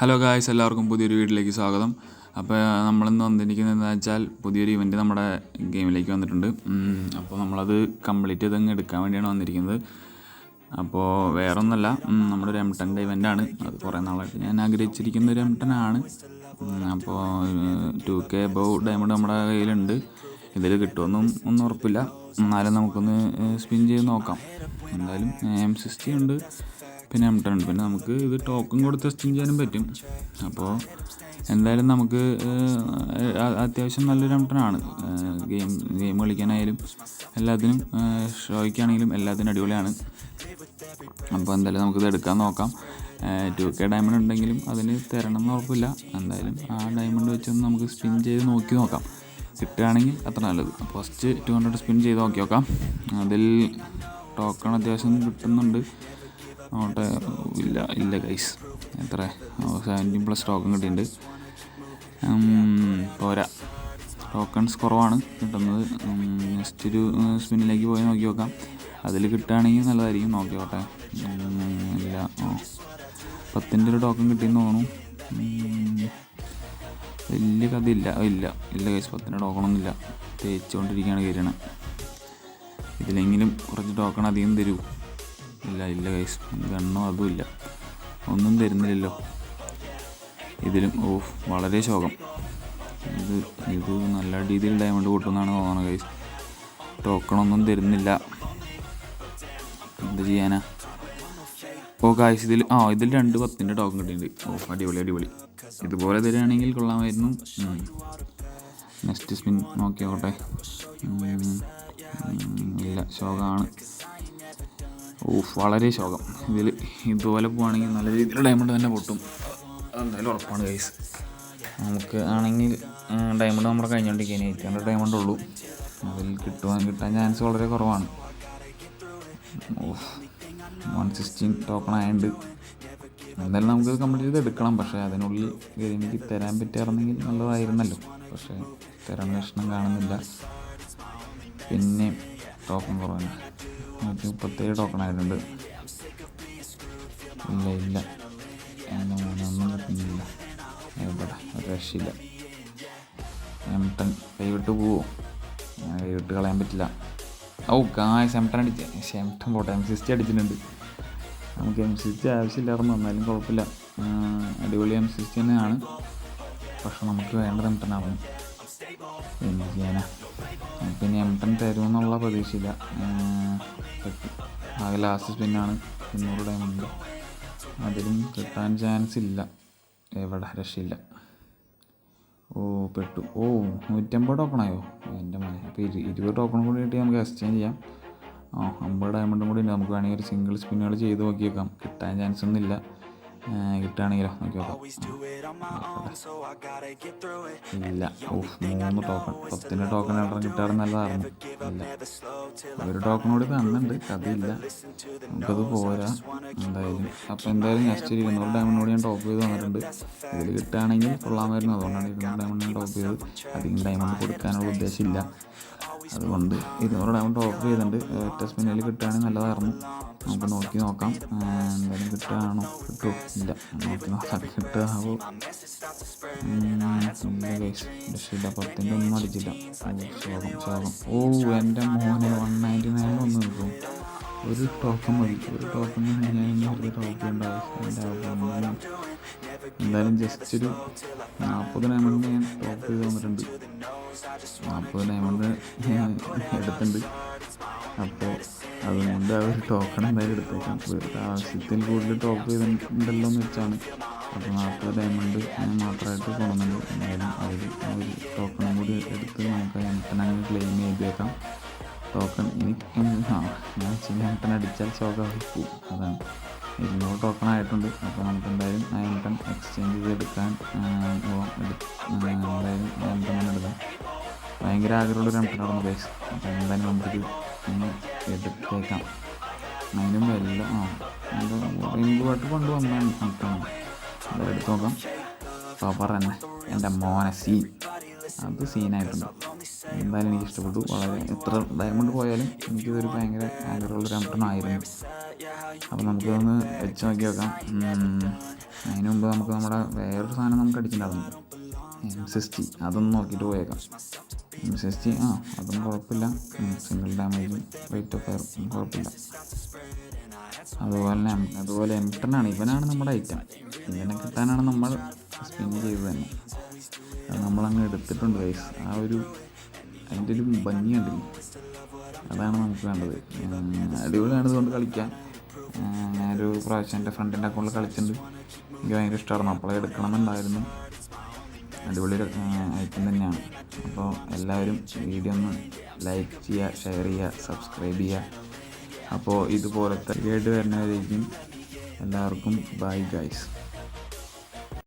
Hello guys എല്ലാവർക്കും പുതിയൊരു വീട്ടിലേക്ക് സ്വാഗതം. അപ്പോൾ നമ്മളിന്ന് വന്നിരിക്കുന്നത് എന്താ വെച്ചാൽ പുതിയൊരു ഇവന്റ് നമ്മുടെ ഗെയിമിലേക്ക് വന്നിട്ടുണ്ട്. അപ്പോൾ നമ്മളത് കംപ്ലീറ്റ് ചെയ്തങ്ങ് എടുക്കാൻ വേണ്ടിയാണ് വന്നിരിക്കുന്നത്. അപ്പോൾ വേറെ ഒന്നല്ല നമ്മുടെ ഒരു എംടന്റെ ഇവന്റാണ് അത് കുറേ നാളായിട്ട് ഞാൻ ആഗ്രഹിച്ചിരിക്കുന്ന ഒരു എം ടെൻ ആണ് അപ്പോൾ ടു കെ അബോ ഡയമണ്ട് നമ്മുടെ കയ്യിലുണ്ട്. ഇതിൽ കിട്ടുമെന്നും ഒന്നും ഉറപ്പില്ല. എന്നാലും നമുക്കൊന്ന് സ്പിൻ ചെയ്ത് നോക്കാം. എന്തായാലും എം സിക്സ്റ്റി ഉണ്ട്. പിന്നെ എം ഉണ്ട് പിന്നെ നമുക്ക് ഇത് ടോക്കൺ കൊടുത്ത് സ്പിൻ ചെയ്യാനും പറ്റും. അപ്പോൾ എന്തായാലും നമുക്ക് അത്യാവശ്യം നല്ലൊരു എം ടെൻ ആണ് ഗെയിം ഗെയിം കളിക്കാനായാലും എല്ലാത്തിനും ഷോയ്ക്കാണെങ്കിലും എല്ലാത്തിനും അടിപൊളിയാണ്. അപ്പോൾ എന്തായാലും നമുക്കിത് എടുക്കാൻ നോക്കാം. ടു കെ ഡയമണ്ട് ഉണ്ടെങ്കിലും അതിന് തരണം എന്ന് ഉറപ്പില്ല. എന്തായാലും ആ ഡയമണ്ട് വെച്ചൊന്ന് നമുക്ക് സ്പിൻ ചെയ്ത് നോക്കി നോക്കാം. കിട്ടുകയാണെങ്കിൽ അത്ര നല്ലത്. ഫസ്റ്റ് ടു ഹൺഡ്രഡ് സ്പിൻ ചെയ്ത് നോക്കി നോക്കാം. അതിൽ ടോക്കൺ അത്യാവശ്യം കിട്ടുന്നുണ്ട്. നോട്ടെ ഇല്ല ഇല്ല ഗൈസ് എത്ര? സെവന്റീൻ പ്ലസ് ടോക്കൺ കിട്ടിയിട്ടുണ്ട്. പോരാ. ടോക്കൺസ് കുറവാണ് കിട്ടുന്നത്. നെക്സ്റ്റ് ഒരു സ്പിന്നിലേക്ക് പോയി നോക്കി നോക്കാം. അതിൽ കിട്ടുകയാണെങ്കിൽ നല്ലതായിരിക്കും. നോക്കി നോക്കട്ടെ ഇല്ല. ഓ പത്തിന്റെ ഒരു ടോക്കൺ കിട്ടിയെന്ന് തോന്നുന്നു. വലിയ കഥ ഇല്ല. ഇല്ല കേസ് പത്തിന്റെ ടോക്കണൊന്നും ഇല്ല. തേച്ചുകൊണ്ടിരിക്കുകയാണ് കയറണം ഇതിലെങ്കിലും കുറച്ച് ടോക്കൺ അധികം തരൂ. ഇല്ല ഇല്ല ഗൈസ് ഗണ്ണോ അതും ഇല്ല. ഒന്നും തരുന്നില്ലല്ലോ. ഇതിലും ഓ വളരെ ശോകം. ഇത് ഇത് നല്ല രീതിയിൽ ഡയമണ്ട് കൂട്ടുമെന്നാണ് തോന്നുന്നത് ഗൈസ് ടോക്കണൊന്നും തരുന്നില്ല. എന്ത് ചെയ്യാനാ? ഓ ഗായ്സ് ഇതിൽ ആ ഇതിൽ രണ്ട് പത്തിന്റെ ടോക്കൺ കിട്ടിയിട്ടുണ്ട്. ഓ അടിപൊളി അടിപൊളി. ഇതുപോലെ തരികയാണെങ്കിൽ കൊള്ളാമായിരുന്നു. നെക്സ്റ്റ് സ്പിൻ നോക്കിയോട്ടെ ഇല്ല ശോകമാണ്. ഓഫ് വളരെ ശോകം. ഇതിൽ ഇതുപോലെ പോവുകയാണെങ്കിൽ നല്ല രീതിയിൽ ഡയമണ്ട് തന്നെ പൊട്ടും. എന്തായാലും ഉറപ്പാണ് ഗൈസ് നമുക്ക് ആണെങ്കിൽ ഡയമണ്ട് നമ്മുടെ കഴിഞ്ഞുകൊണ്ടിരിക്കുകയാണ് എയ്റ്റ് ഹൺഡ്രഡ് ഡയമണ്ട് ഉള്ളൂ. അതിൽ കിട്ടുവാൻ കിട്ടാൻ ചാൻസ് വളരെ കുറവാണ്. ഓഫ് വൺ സിക്സ്റ്റീൻ ടോക്കൺ ആയതുകൊണ്ട് എന്തായാലും നമുക്ക് കംപ്ലീറ്റ് ചെയ്ത് എടുക്കണം. പക്ഷേ അതിനുള്ളിൽ എനിക്ക് തരാൻ പറ്റായിരുന്നെങ്കിൽ നല്ലതായിരുന്നല്ലോ. പക്ഷേ തരാൻ പ്രശ്നം കാണുന്നില്ല. പിന്നെ ടോക്കൺ കുറവാണ്. നൂറ്റി മുപ്പത്തേഴ് ടോക്കൺ ആയിട്ടുണ്ട്. ഇല്ല ഇല്ല. ഒന്നും കിട്ടുന്നില്ല. എവിടെ? ഒരു കൈവിട്ട് പോവോ. കൈവിട്ട് കളയാൻ പറ്റില്ല. ഓ കാശ് എം ടെൻ അടിച്ച. പക്ഷേ എം ടെൻ പോട്ടെ. എം സിസ്റ്റി അടിച്ചിട്ടുണ്ട്. നമുക്ക് എം സിസ്റ്റി ആവശ്യമില്ലായിരുന്നു. എന്നാലും കുഴപ്പമില്ല. അടിപൊളി എം സിസ്റ്റി തന്നെയാണ്. പക്ഷെ നമുക്ക് വേണ്ടത് എം ടെൻ ആവണം. എന്ത് ചെയ്യാനാ. പിന്നെ എം ടെൻ തരുമെന്നുള്ള പ്രതീക്ഷയില്ല. പറ്റും ആകെ ലാസ്റ്റ് സ്പിന്നാണ് തൊണ്ണൂറ് ഡയമണ്ട് അതിലും കിട്ടാൻ ചാൻസ് ഇല്ല. എവിടെ? രക്ഷയില്ല. ഓ പെട്ടു. ഓ നൂറ്റമ്പത് ടോക്കണായോ എന്റെ മോനെ. അപ്പോൾ ഇരു ഇരുപത് ടോക്കൺ കൂടി കിട്ടി നമുക്ക് എക്സ്ചേഞ്ച് ചെയ്യാം. ആ അമ്പത് ഡയമണ്ടും കൂടി ഉണ്ട്. നമുക്ക് വേണമെങ്കിൽ ഒരു സിംഗിൾ സ്പിന്നുകൾ ചെയ്ത് നോക്കിയേക്കാം. കിട്ടാൻ ചാൻസ് ഒന്നും ഇല്ല കിട്ടുകയാണെങ്കിലോ? നോക്കി നോക്കാം. ഇല്ല. ഓഫ് മൂന്ന് ടോക്കൺ. പത്തിന്റെ ടോക്കൺ എവിടെ കിട്ടാറ് നല്ലതായിരുന്നു ഇല്ല. ഒരു ടോക്കൺ കൂടി തന്നിട്ടുണ്ട്. കഥയില്ല നമുക്കത് പോരാ. എന്തായാലും. അപ്പോൾ എന്തായാലും നെക്സ്റ്റ് ഒരു ഇരുന്നൂറ് ഡയമണ്ട് ഞാൻ ടോപ്പ് ചെയ്ത് തന്നിട്ടുണ്ട്. ഇതിൽ കിട്ടുകയാണെങ്കിൽ കൊള്ളാമായിരുന്നു അതുകൊണ്ടാണ് ഇരുന്നൂറ് ഡയമണ്ട് ഞാൻ ടോപ്പ് ചെയ്ത് അധികം ഡയമണ്ട് കൊടുക്കാനുള്ള ഉദ്ദേശമില്ല. അതുകൊണ്ട് ഇരുന്നൂറ് ഡയമണ്ട് ടോപ്പ് ചെയ്തിട്ടുണ്ട്. ഒറ്റ സ്പിന്നിൽ കിട്ടുകയാണെങ്കിൽ നല്ലതായിരുന്നു. നമുക്ക് നോക്കി നോക്കാം. എന്തായാലും കിട്ടുകയാണോ? കിട്ടുമോ ഇല്ല നോക്കി. നോക്കാം കിട്ടുകയാവോ ഇല്ല പത്തിന്റെ ഒന്നും അടിച്ചില്ല. ശോകം ശോകം. ഓ എന്റെ മോനെ വൺ നയന്റി നയൻ ഒന്ന് നിൽക്കും. ഒരു ടോക്കൺ മതി. ഒരു ടോക്കൺ വെറുതെ ആവശ്യം എന്തായാലും ജസ്റ്റ് ഒരു നാൽപ്പത് ഡയമണ്ട് ഞാൻ ടോപ്പ് ചെയ്ത് വന്നിട്ടുണ്ട് നാൽപ്പത് ഡയമണ്ട് എടുത്തിട്ടുണ്ട്. അപ്പോൾ അതുകൊണ്ട് ഒരു ടോക്കൺ എന്തായാലും എടുത്തേക്കാം. വെറുതെ ആവശ്യത്തിൽ കൂടുതൽ ടോപ്പ് ചെയ്തിട്ടുണ്ടല്ലോ എന്ന് വെച്ചാണ്. അപ്പോൾ നാൽപ്പത് ഡയമണ്ട് ഞാൻ മാത്രമായിട്ട് കൊണ്ടുവന്നുണ്ട് എന്തായാലും അതിൽ ആ ഒരു ടോക്കണും കൂടി എടുത്ത് നമുക്ക് എംട്ടനങ്ങ് ക്ലെയിം ചെയ്തേക്കാം. ടോക്കൺ ആ ഞാൻ എംട്ടൻ അടിച്ചാൽ ശോകമായി പോകും അതാണ്. ഇരുന്നൂറ് ടോക്കൺ ആയിട്ടുണ്ട്. അപ്പോൾ നമുക്ക് എന്തായാലും ആ എംട്ടൻ എക്സ്ചേഞ്ച് ചെയ്തെടുക്കാൻ എന്തായാലും തന്നെ എടുക്കാം ഭയങ്കര ആഗ്രഹമുള്ളൊരു എംട്ടൻ നടന്നു ബേസ് അപ്പോൾ എന്തായാലും നമുക്കിത് ഒന്ന് എടുത്തേക്കാം അതിനും വെള്ള ആ എന്താ റിങ്കുമായിട്ട് കൊണ്ട് വന്നാണ് എംട്ടൻ അത് എടുത്ത് നോക്കാം. സൂപ്പർ തന്നെ എന്റെ മോനെ സീൻ അത് സീനായിട്ടുണ്ട് എന്തായാലും എനിക്ക് ഇഷ്ടപ്പെട്ടു. വളരെ എത്ര ഡയമണ്ട് പോയാലും എനിക്കിതൊരു ഭയങ്കര ആഗ്രഹമുള്ളൊരു എംട്ടൺ ആയിരുന്നു. അപ്പോൾ നമുക്കൊന്ന് വെച്ച് നോക്കി നോക്കാം. അതിനു മുമ്പ് നമുക്ക് നമ്മുടെ വേറൊരു സാധനം നമുക്ക് അടിച്ചിട്ടുണ്ടായിരുന്നു. എം സിക്സ്റ്റി അതൊന്ന് നോക്കിയിട്ട് പോയേക്കാം. സിക്സ്റ്റി ആ അതും കുഴപ്പമില്ല. സിംഗിൾ ഡാമേജും വെയിറ്റ് ഓഫ് ഫയർ കുഴപ്പമില്ല. അതുപോലെ അതുപോലെ എം ഇവനാണ് നമ്മുടെ ഐറ്റം ഇവനെ കിട്ടാനാണ് നമ്മൾ സ്പിൻ ചെയ്തത് തന്നെ. അത് നമ്മളങ്ങ് എടുത്തിട്ടുണ്ട് വൈസ് ആ ഒരു അതിന്റെ ഒരു ഭംഗിയുണ്ട് അതാണ് നമുക്ക് വേണ്ടത് അടിപൊളിയാണ് ഇതുകൊണ്ട് കളിക്കാൻ. ഞാനൊരു പ്രാവശ്യം എന്റെ ഫ്രണ്ടിന്റെ അക്കൗണ്ടിൽ കളിച്ചിട്ടുണ്ട്. എനിക്ക് ഭയങ്കര ഇഷ്ടമായിരുന്നു. അപ്പോളെ എടുക്കണമെന്നുണ്ടായിരുന്നു. അടിപൊളി ഐറ്റം തന്നെയാണ്. അപ്പോൾ എല്ലാവരും വീഡിയോ ഒന്ന് ലൈക്ക് ചെയ്യുക ഷെയർ ചെയ്യുക സബ്സ്ക്രൈബ് ചെയ്യുക. അപ്പോൾ ഇതുപോലത്തെ വീഡിയോ വരുന്നവരേക്കും എല്ലാവർക്കും ബൈ ഗൈസ്.